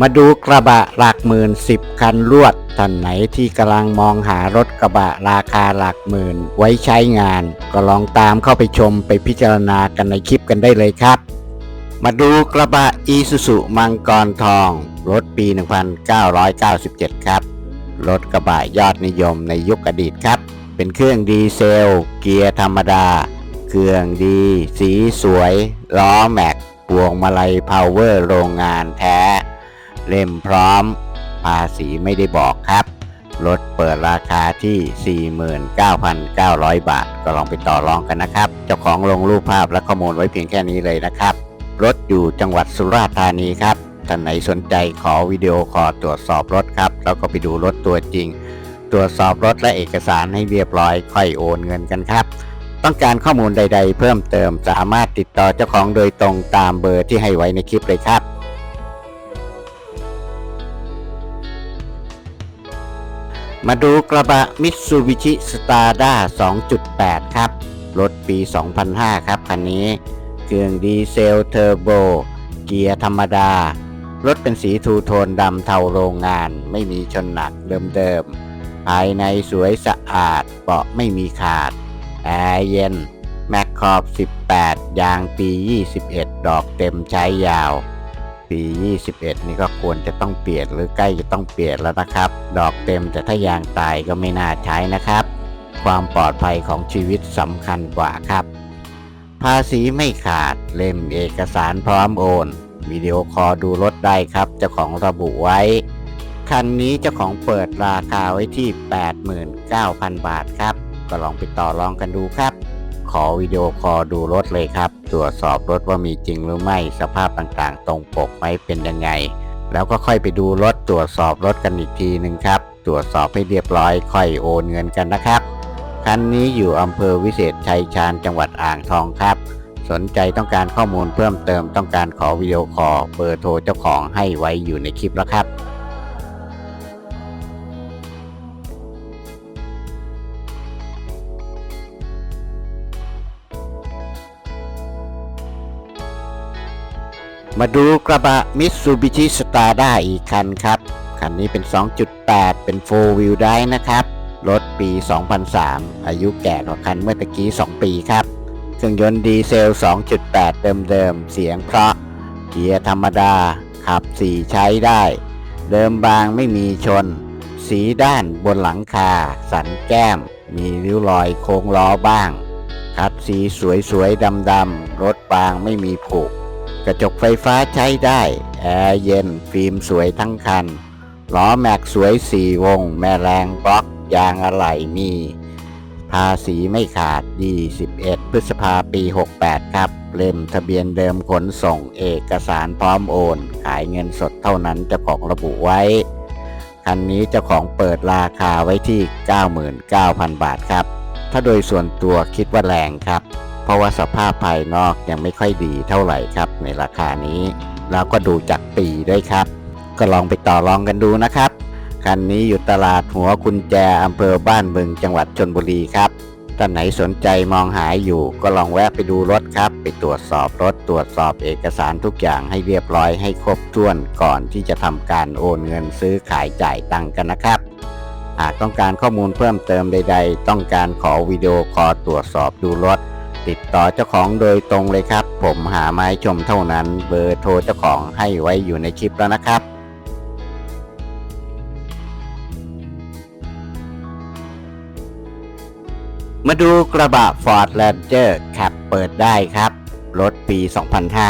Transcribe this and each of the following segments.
มาดูกระบะหลักหมื่นสิบคันรวดท่านไหนที่กำลังมองหารถกระบะราคาหลักหมื่น ไว้ใช้งาน ก็ลองตามเข้าไปชมไปพิจารณากันในคลิปกันได้เลยครับ มาดูกระบะอีซูซุมังกรทอง รถปี 1997 ครับ รถกระบะยอดนิยมในยุคอดีตครับ เป็นเครื่องดีเซล เกียร์ธรรมดา เครื่องดี สีสวย ล้อแม็กพวงมาลัยพาวเวอร์โรงงานแท้ เล่มพร้อม ภาษีไม่ได้บอกครับรถเปิดราคาที่ 49,900 บาท ก็ลองไปต่อรองกันนะครับ เจ้าของลงรูปภาพและข้อมูลไว้เพียงแค่นี้เลยนะครับรถอยู่จังหวัดสุราษฎร์ธานีครับท่านไหนสนใจขอวิดีโอคอลตรวจสอบรถครับ แล้วก็ไปดูรถตัวจริง ตรวจสอบรถและเอกสารให้เรียบร้อย ค่อยโอนเงินกันครับ ต้องการข้อมูลใด ๆ เพิ่มเติมสามารถติดต่อเจ้าของโดยตรงตามเบอร์ที่ให้ไว้ในคลิปเลยครับ มาดูกระบะมิตซูบิชิสตาร์ด้า2.8 ครับ รถปี 2005 ครับ คันนี้ เครื่องดีเซลเทอร์โบ เกียร์ธรรมดา รถเป็นสีทูโทนดำเทาโรงงาน ไม่มีชนหนักเดิมๆ ภายในสวยสะอาด เบาะไม่มีขาด แอร์เย็น แมคคอบ 18 ยางปี 21 ดอกเต็มใช้ยาว ปี 21 นี่ก็ควรจะต้องเปลี่ยนหรือใกล้จะต้องเปลี่ยนแล้วนะครับ ดอกเต็มแต่ถ้ายางตายก็ไม่น่าใช้นะครับ ความปลอดภัยของชีวิตสำคัญกว่าครับ ภาษีไม่ขาดเล่มเอกสารพร้อมโอนวิดีโอคอลดูรถได้ครับ เจ้าของระบุไว้ คันนี้เจ้าของเปิดราคาไว้ที่ 89,000 บาทครับ ก็ลองไปต่อรองกันดูครับ ขอวิดีโอคอลดูรถเลยครับ ตรวจสอบรถว่ามีจริงหรือไม่สภาพต่างๆ ตรงปกไหมเป็นยังไง แล้วก็ค่อยไปดูรถตรวจสอบรถกันอีกทีหนึ่งครับ ตรวจสอบให้เรียบร้อยค่อยโอนเงินกันนะครับ คันนี้อยู่อำเภอวิเศษชัยชาญจังหวัดอ่างทองครับ สนใจต้องการข้อมูลเพิ่มเติมต้องการขอวิดีโอคอลเบอร์โทรเจ้าของให้ไว้อยู่ในคลิปแล้วครับ มาดูกระบะมิตซูบิชิสตาร์ด้าอีกคันครับ คันนี้เป็น 2.8 เป็น 4 wheel drive นะครับ รถปี 2003 อายุแก่กว่าคันเมื่อตะกี้ 2 ปีครับ เครื่องยนต์ดีเซล 2.8 เดิมๆ เสียงเพราะ เกียร์ธรรมดา ขับ 4 ใช้ได้ เดิมบางไม่มีชน สีด้านบนหลังคา สันแก้ม มีริ้วรอยโค้งล้อบ้าง คัดสีสวยๆดำๆ รถบางไม่มีผุ กระจกไฟฟ้าใช้ได้ แอร์เย็น ฟิล์มสวยทั้งคัน ล้อแม็กสวย4วง แม่แรงบล็อก ยางอะไหล่มี ภาษีไม่ขาดดี 11 พฤษภาปี 68 ครับ เล่มทะเบียนเดิมขนส่งเอกสารพร้อมโอน ขายเงินสดเท่านั้นเจ้าของระบุไว้ คันนี้เจ้าของเปิดราคาไว้ที่ 99,000 บาทครับ ถ้าโดยส่วนตัวคิดว่าแรงครับ เพราะว่าสภาพภายนอกยังไม่ค่อยดีเท่าไหร่ครับ ในราคานี้ แล้วก็ดูจากปีด้วยครับ ก็ลองไปต่อรองกันดูนะครับ คันนี้อยู่ตลาดหัวกุญแจอำเภอบ้านบึงจังหวัดชนบุรีครับท่านไหนสนใจมองหายอยู่ก็ลองแวะไปดูรถครับ ไปตรวจสอบรถตรวจสอบเอกสารทุกอย่างให้เรียบร้อยให้ครบถ้วนก่อนที่จะทำการโอนเงินซื้อขายจ่ายตังกันนะครับหากต้องการข้อมูลเพิ่มเติมใด ๆ ต้องการขอวิดีโอคอลตรวจสอบดูรถ ติดต่อเจ้าของโดยตรงเลยครับ ผมหาไม้ชมเท่านั้น เบอร์โทรเจ้าของให้ไว้อยู่ในคลิปแล้วนะครับ มาดูกระบะ Ford Ranger ขับเปิดได้ครับ รถปี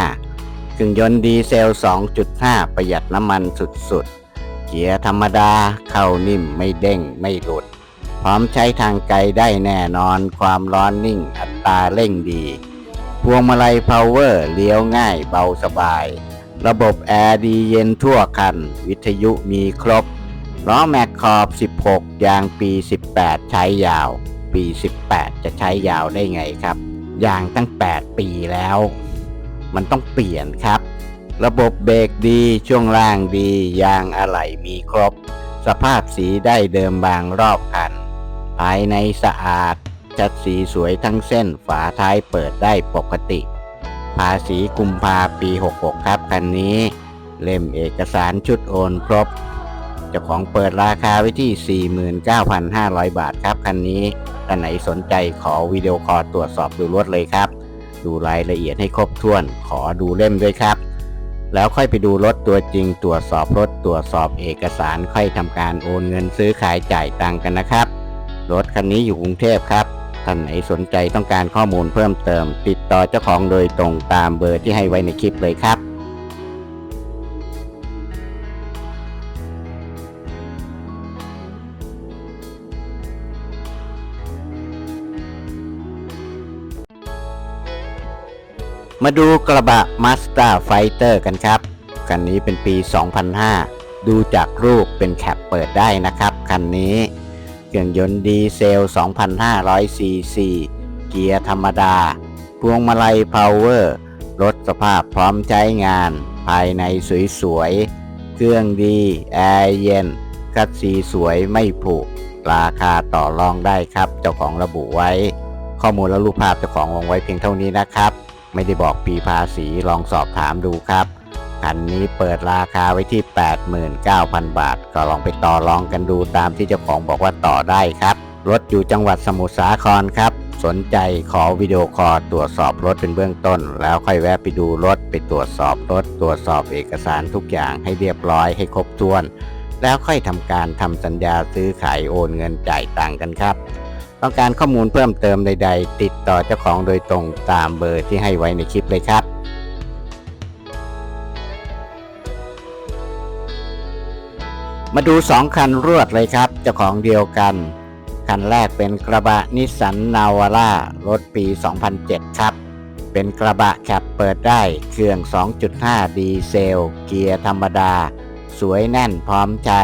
2005เครื่องยนต์ดีเซล 2.5 ประหยัดน้ำมันสุดๆ เกียร์ธรรมดาเข้านิ่มไม่เด้งไม่หลุด พร้อมใช้ทางไกลได้แน่นอนความร้อนนิ่งอัตราเร่งดี พวงมาลัยพาวเวอร์เลี้ยวง่ายเบาสบาย ระบบแอร์ดีเย็นทั่วคัน วิทยุมีครบ ล้อแม็กขอบ 16 ยางปี 18 ใช้ยาว ปี 18 จะใช้ยาวได้ไงครับ ยางตั้ง 8 ปีแล้ว มันต้องเปลี่ยนครับ ระบบเบรกดีช่วงล่างดี ยางอะไหล่มีครบ สภาพสีได้เดิมบางรอบคัน ภายในสะอาดจัดสีสวยทั้งเส้นฝาท้ายเปิดได้ปกติ ภาษีกุมภาปี 66 ครับคันนี้ เล่มเอกสารชุดโอนครบเจ้าของเปิดราคาไว้ที่ 49,500 บาทครับคันนี้ท่านไหนสนใจขอวิดีโอคอลตรวจสอบดูรถเลยครับ ดูรายละเอียดให้ครบถ้วน ขอดูเล่มด้วยครับ แล้วค่อยไปดูรถตัวจริง ตรวจสอบรถตรวจสอบเอกสารค่อยทำการโอนเงินซื้อขายจ่ายตังค์กันนะครับ รถคันนี้อยู่กรุงเทพครับ ท่านไหนสนใจต้องการข้อมูลเพิ่มเติม ติดต่อเจ้าของโดยตรงตามเบอร์ที่ให้ไว้ในคลิปเลยครับมาดูกระบะ Mazda Fighter กันครับ คันนี้เป็นปี 2005 ดูจากรูปเป็นแคปเปิดได้นะครับ คันนี้ เครื่องยนต์ดีเซล 2,500 ซีซี เกียร์ธรรมดา พวงมาลัยพาวเวอร์รถสภาพพร้อมใช้งาน ภายในสวยๆ เครื่องดี แอร์เย็น คัดสีสวยไม่ผุ ราคาต่อรองได้ครับ เจ้าของระบุไว้ ข้อมูลและรูปภาพเจ้าของลงไว้เพียงเท่านี้นะครับ ไม่ได้บอกปีภาษีลองสอบถามดูครับ คันนี้เปิดราคาไว้ที่ 89,000 บาท ก็ลองไปต่อรองกันดูตามที่เจ้าของบอกว่าต่อได้ครับ รถอยู่จังหวัดสมุทรสาครครับ สนใจขอวิดีโอคอลตรวจสอบรถเป็นเบื้องต้น แล้วค่อยแวะไปดูรถไปตรวจสอบรถ ตรวจสอบเอกสารทุกอย่างให้เรียบร้อยให้ครบถ้วน แล้วค่อยทำการทำสัญญาซื้อขายโอนเงินจ่ายตังกันครับต้องการข้อมูลเพิ่มเติมใด ๆ ติดต่อเจ้าของโดยตรงตามเบอร์ที่ให้ไว้ในคลิปเลยครับ มาดู 2 คันรวดเลยครับ เจ้าของเดียวกัน คันแรกเป็นกระบะนิสสันนาวาร่ารถปี 2007 ครับ เป็นกระบะแคปเปิดได้เครื่อง 2.5 ดีเซล เกียร์ธรรมดา สวยแน่นพร้อมใช้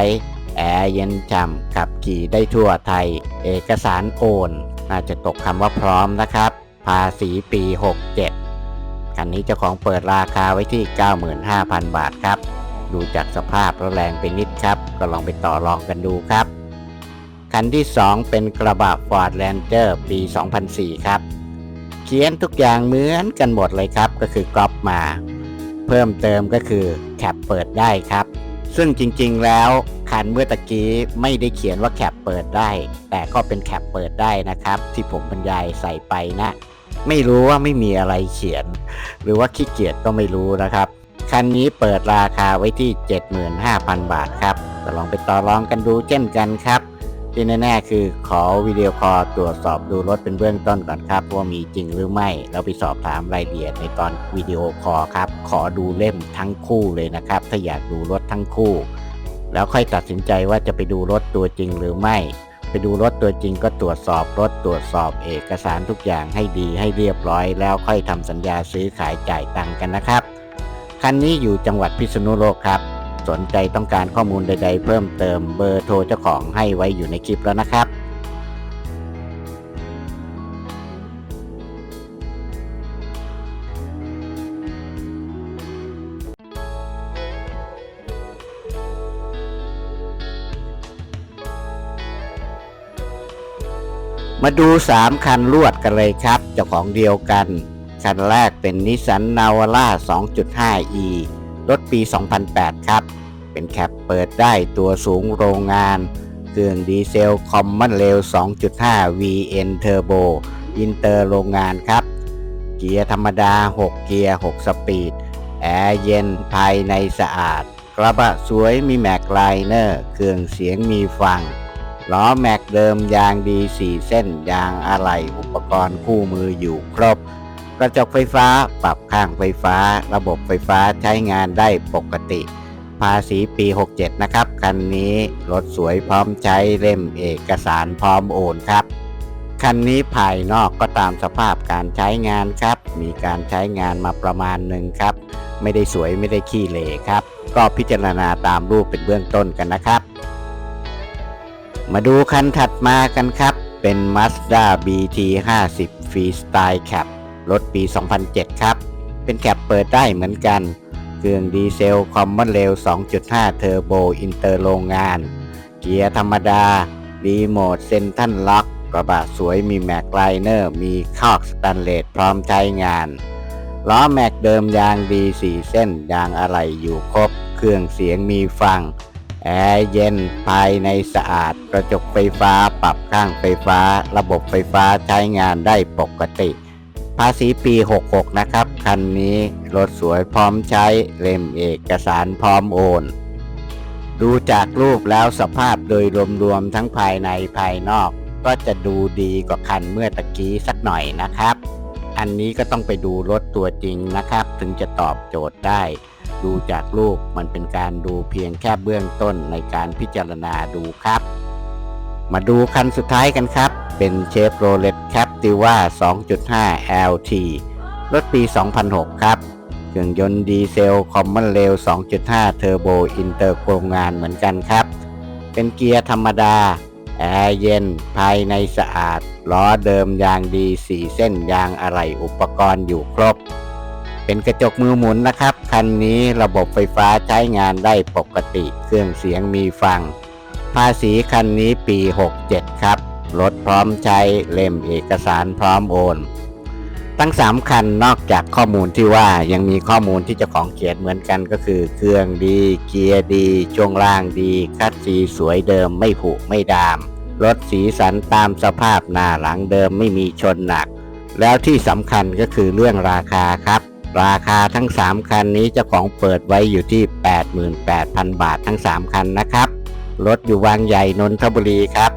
แอร์เย็นช่ำขับขี่ได้ทั่วไทย เอกสารโอน น่าจะตกคำว่าพร้อมนะครับ ภาษีปี 67 คันนี้เจ้าของเปิดราคาไว้ที่ 95,000 บาทครับ ดูจากสภาพแล้วแรงไปนิดครับ ก็ลองไปต่อรองกันดูครับ คันที่ 2 เป็นกระบะ Ford Ranger ปี 2004 ครับ เขียนทุกอย่างเหมือนกันหมดเลยครับ ก็คือกรอบมา เพิ่มเติมก็คือแคปเปิดได้ครับ ซึ่งจริงๆแล้วคันเมื่อตะกี้ไม่ได้เขียนว่าแคปเปิดได้ แต่ก็เป็นแคปเปิดได้นะครับ ที่ผมบรรยายใส่ไปนะ ไม่รู้ว่าไม่มีอะไรเขียน หรือว่าขี้เกียจก็ไม่รู้นะครับ คันนี้เปิดราคาไว้ที่ 75,000 บาทครับก็ลองไปต่อรองกันดูเช่นกันครับ ที่แน่ๆคือขอวิดีโอคอลตรวจสอบดูรถเป็นเบื้องต้นก่อนครับ ว่ามีจริงหรือไม่ แล้วไปสอบถามรายละเอียดในตอนวิดีโอคอลครับ ขอดูเล่มทั้งคู่เลยนะครับ ถ้าอยากดูรถทั้งคู่ แล้วค่อยตัดสินใจว่าจะไปดูรถตัวจริงหรือไม่ไปดูรถตัวจริงก็ตรวจสอบรถตรวจสอบเอกสารทุกอย่างให้ดีให้เรียบร้อย แล้วค่อยทำสัญญาซื้อขายจ่ายตังค์กันนะครับ คันนี้อยู่จังหวัดพิษณุโลกครับ สนใจต้องการข้อมูลใด ๆ เพิ่มเติมเบอร์โทรเจ้าของให้ไว้อยู่ในคลิปแล้วนะครับมาดู 3 คันรวดกันเลยครับ เจ้าของเดียวกัน คันแรกเป็นนิสสันนาวาร่า 2.5e รถปี 2008 ครับ เป็นแคปเปิดได้ตัวสูงโรงงาน เครื่องดีเซลคอมมอนเรล2.5 VN Turbo อินเตอร์โรงงานครับ เกียร์ธรรมดา 6 เกียร์ 6 สปีด แอร์เย็นภายในสะอาด กระบะสวยมีแม็กไลเนอร์ เครื่องเสียงมีฟังล้อแม็กเดิมยางดี 4 เส้น ยางอะไหล่อุปกรณ์คู่มืออยู่ครบ กระจกไฟฟ้าปรับข้างไฟฟ้า ระบบไฟฟ้าใช้งานได้ปกติ ภาษีปี 67 นะครับคันนี้รถสวยพร้อมใช้เล่มเอกสารพร้อมโอนครับคันนี้ภายนอกก็ตามสภาพการใช้งานครับ มีการใช้งานมาประมาณหนึ่งครับ ไม่ได้สวยไม่ได้ขี้เหร่ครับ ก็พิจารณาตามรูปเป็นเบื้องต้นกันนะครับ มาดูคันถัดมากันครับ เป็น Mazda BT 50 Freestyle Cap รถปี 2007 ครับ เป็นแคปเปิดได้เหมือนกัน เครื่องดีเซลคอมมอนเรล2.5 เทอร์โบอินเตอร์โรงงาน เกียร์ธรรมดา รีโมทเซนทันล็อกกระบะสวยมีแม็กไลเนอร์ มีคอกสแตนเลสพร้อมใช้งานล้อแม็กเดิมยางดี4เส้น ยางอะไหล่อยู่ครบ เครื่องเสียงมีฟัง แอร์เย็นภายในสะอาด กระจกไฟฟ้าปรับข้างไฟฟ้า ระบบไฟฟ้าใช้งานได้ปกติ ภาษีปี 66 นะครับ คันนี้รถสวยพร้อมใช้เล่มเอกสารพร้อมโอน ดูจากรูปแล้วสภาพโดยรวมๆทั้งภายในภายนอก ก็จะดูดีกว่าคันเมื่อตะกี้สักหน่อยนะครับ อันนี้ก็ต้องไปดูรถตัวจริงนะครับ ถึงจะตอบโจทย์ได้ ดูจากรูปมันเป็นการดูเพียงแค่เบื้องต้นในการพิจารณาดูครับ มาดูคันสุดท้ายกันครับ เป็นเชฟโรเลตแคปติว่า 2.5 LT รถปี 2006 ครับ เครื่องยนต์ดีเซลคอมมอนเรล2.5 เทอร์โบอินเตอร์โครงงานเหมือนกันครับ เป็นเกียร์ธรรมดา แอร์เย็น ภายในสะอาด ล้อเดิมยางดี 4 เส้นยางอะไหล่อุปกรณ์อยู่ครบ เป็นกระจกมือหมุนนะครับ คันนี้ระบบไฟฟ้าใช้งานได้ปกติ เครื่องเสียงมีฟัง ภาษีคันนี้ปี 67 ครับ รถพร้อมใช้เล่มเอกสารพร้อมโอนทั้ง3คันนอกจากข้อมูลที่ว่ายังมีข้อมูลที่เจ้าของเขียนเหมือนกันก็คือ เครื่องดีเกียร์ดี ช่วงล่างดีคัดสีสวยเดิมไม่ผุไม่ดามรถสีสันตามสภาพหน้าหลังเดิมไม่มีชนหนัก แล้วที่สำคัญก็คือเรื่องราคาครับ ราคาทั้ง 3 คันนี้เจ้าของเปิดไว้อยู่ที่ 88,000 บาททั้ง 3 คันนะครับ รถอยู่วางใหญ่นนทบุรีครับ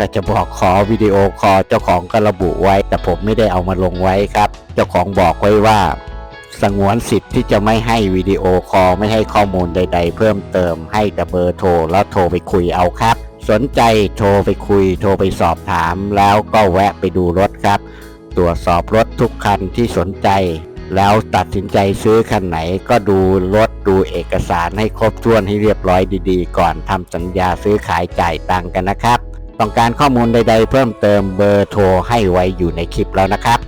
แต่จะบอกขอวิดีโอคอลเจ้าของก็ระบุไว้ แต่ผมไม่ได้เอามาลงไว้ครับ เจ้าของบอกไว้ว่า สงวนสิทธิ์ที่จะไม่ให้วิดีโอคอลไม่ให้ข้อมูลใด ๆ เพิ่มเติมให้แต่เบอร์โทรแล้วโทรไปคุยเอาครับ สนใจโทรไปคุย โทรไปสอบถาม แล้วก็แวะไปดูรถครับ ตรวจสอบรถทุกคันที่สนใจแล้วตัดสินใจซื้อคันไหนก็ดูรถดูเอกสารให้ครบถ้วนให้เรียบร้อยดีๆ ก่อนทำสัญญาซื้อขายจ่ายตังค์กันนะครับ ต้องการข้อมูลใด ๆ เพิ่มเติมเบอร์โทรให้ไว้อยู่ในคลิปแล้วนะครับ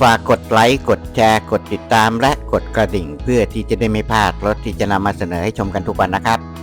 ฝากกดไลค์ กดแชร์ กดติดตามและกดกระดิ่ง เพื่อที่จะได้ไม่พลาดรถที่จะนำมาเสนอให้ชมกันทุกวันนะครับ